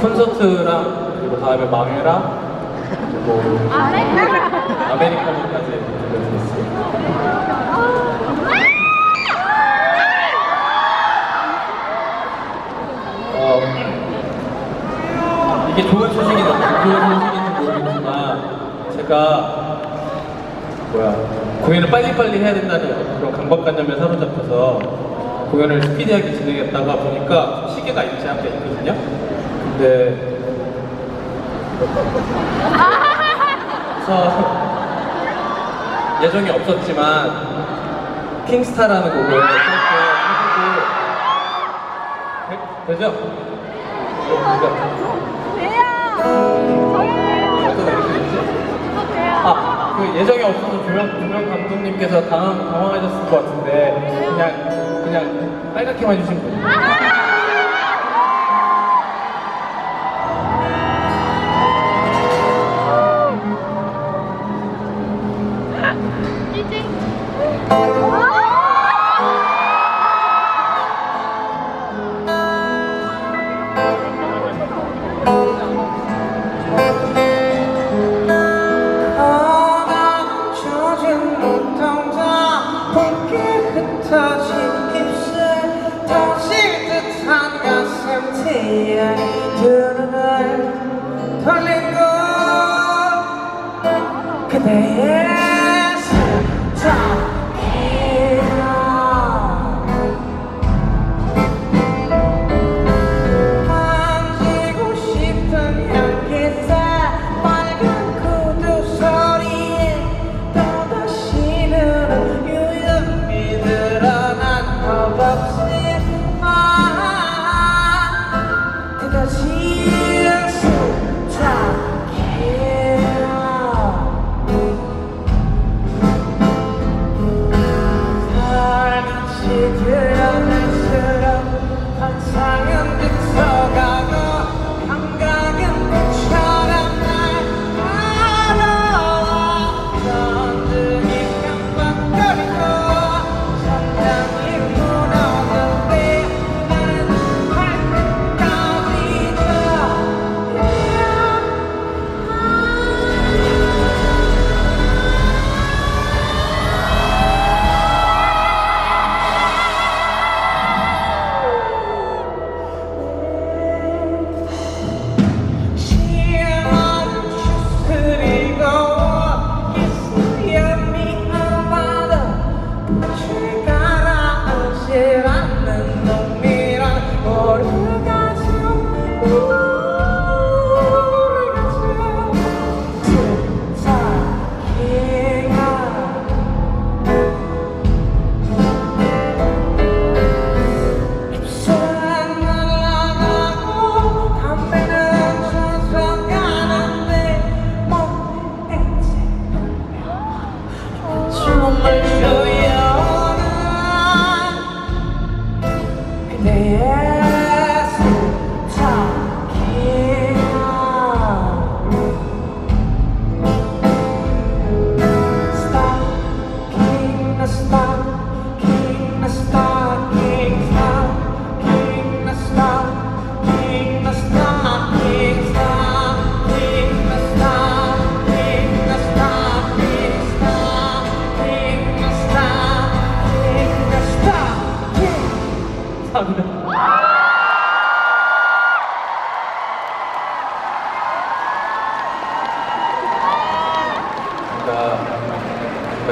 콘서트랑 그리고 다음에 망해랑 그리고 아메리카노까지 들려드렸어요. 어, 이게 좋은 소식이 좋은 소식인지 모르겠지만 제가 뭐야 공연을 빨리빨리 해야 된다는 그런 강박관념에 사로잡혀서 공연을 스피디하게 진행했다가 보니까 시계가 있지 않게 있거든요. 근데 그래서 예정이 없었지만 킹스타라는 곡을 짧게 해보고 되-? 어, 아, 그 예정이 없어서 조명, 조명 감독님께서 당황, 당황하셨을 것 같은데 그냥 그냥 빨갛게만 해주신 분이에요. 가슴 yeah. 춤을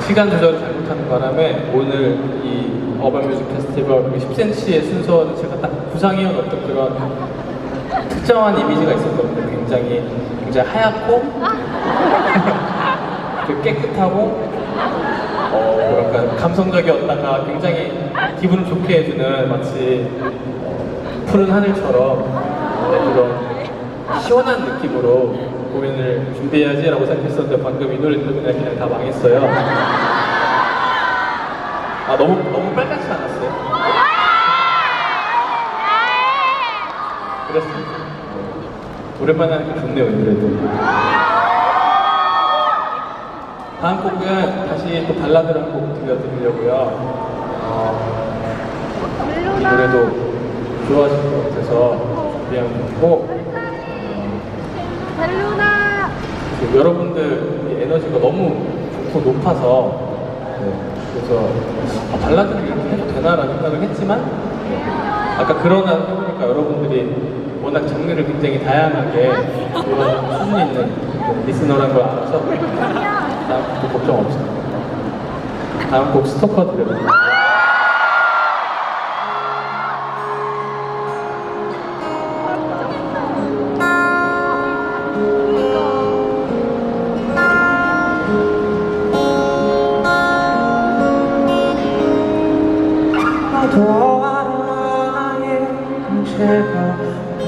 시간 조절을 잘못하는 바람에 오늘 이 어반 뮤직 페스티벌 10cm의 순서는 제가 딱 구상해온 어떤 그런 특정한 이미지가 있었거든요. 굉장히 굉장히 하얗고 그 깨끗하고 어 뭐랄까 감성적이었다가 굉장히 기분을 좋게 해주는 마치 어, 푸른 하늘처럼 어, 그런 시원한 느낌으로 공연을 준비해야지라고 생각했었는데 방금 이 노래 들으면 그냥 다 망했어요. 아 너무 너무 빨갛지 않았어요? 그렇습니다. 오랜만에 하니까 좋네요 이 노래도. 다음 곡은 다시 또 발라드 한곡 들려드리려고요. 어, 이 노래도 좋아하실 것 같아서 준비한 곡이고 벨루나 그 여러분들 에너지가 너무 좋고 높아서 네, 그래서 아, 발라드를 이렇게 해도 되나라는 생각을 했지만 네, 아까 그러나 해보니까 여러분들이 워낙 장르를 굉장히 다양하게 이런 수준 있는 그 리스너라는 걸 알아서 다음 곡 걱정 없어요. 다음 곡 스토커 드려요. 도 알아 나의 문제가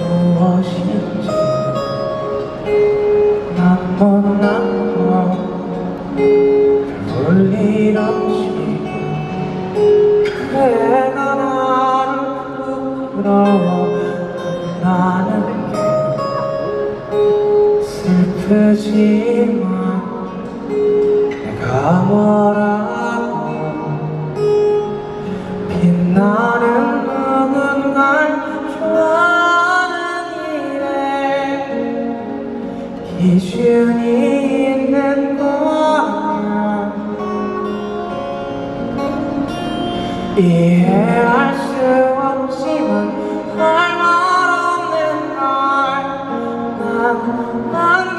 무엇인지 난 못난 너볼일 없이 내가 나를 부끄러워 나는 게 슬프지만 내가 뭐라 이해할 수 없지만 할말 없는 날난 안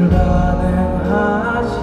불가능하지